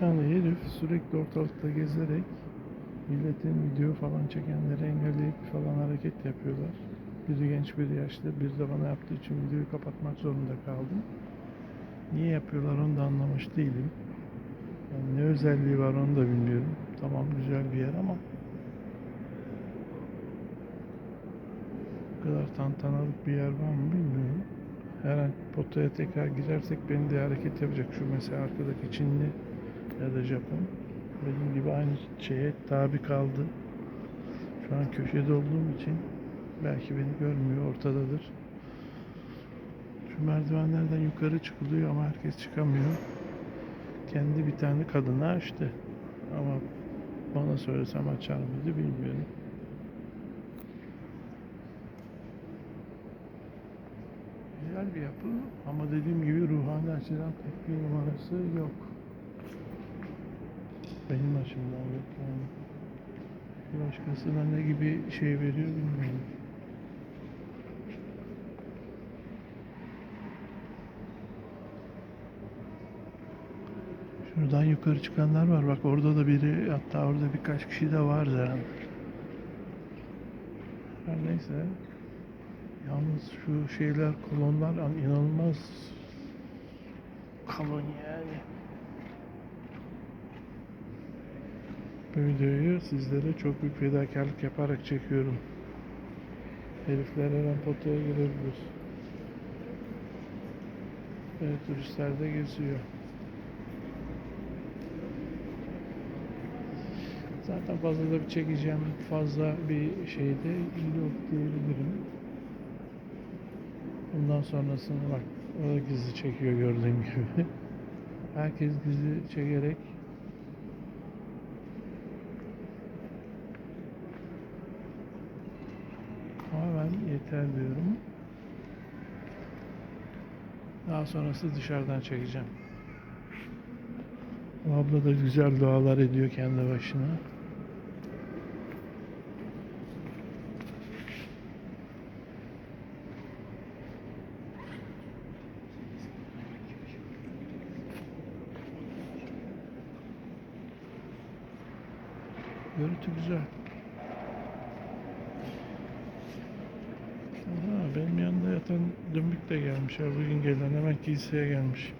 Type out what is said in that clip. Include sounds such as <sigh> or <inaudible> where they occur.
tane herif sürekli ortalıkta gezerek milletin video falan çekenleri engelleyip falan hareket yapıyorlar. Biri genç biri yaşlı, biri de bana yaptığı için videoyu kapatmak zorunda kaldım. Niye yapıyorlar onu da anlamış değilim. Yani ne özelliği var onu da bilmiyorum. Tamam güzel bir yer ama kadar tantanalık bir yer var mı bilmiyorum. Her an potaya tekrar girersek beni de hareket yapacak. Şu mesela arkadaki Çinli ya da Japon. Benim gibi aynı şeye tabi kaldı. Şu an köşede olduğum için belki beni görmüyor, ortadadır. Şu merdivenlerden yukarı çıkılıyor ama herkes çıkamıyor. Kendi bir tane kadını açtı. Ama bana söylesem açar mıydı bilmiyorum. Güzel bir yapı ama dediğim gibi ruhani açıdan pek bir numarası yok. Benim açımdan yok yani. Bir başkasına ne gibi şey veriyor bilmiyorum. Şuradan yukarı çıkanlar var. Bak orada da biri hatta orada birkaç kişi de var yani. Her neyse. Yalnız şu şeyler kolonlar an- inanılmaz kalın yani. Bu videoyu sizlere çok büyük fedakarlık yaparak çekiyorum. Herifler her an potaya girebilir. Evet turistler de geziyor. Zaten fazla da bir çekeceğim fazla bir şeyde yok diyebilirim. Bundan sonrasını bak o da gizli çekiyor gördüğün gibi. <laughs> Herkes gizli çekerek ama ben yeter diyorum. Daha sonrası dışarıdan çekeceğim. Bu abla da güzel dualar ediyor kendi başına. Görüntü güzel. Benim yanında yatan dümbük de gelmiş. Ha, bugün gelen hemen kiliseye gelmiş.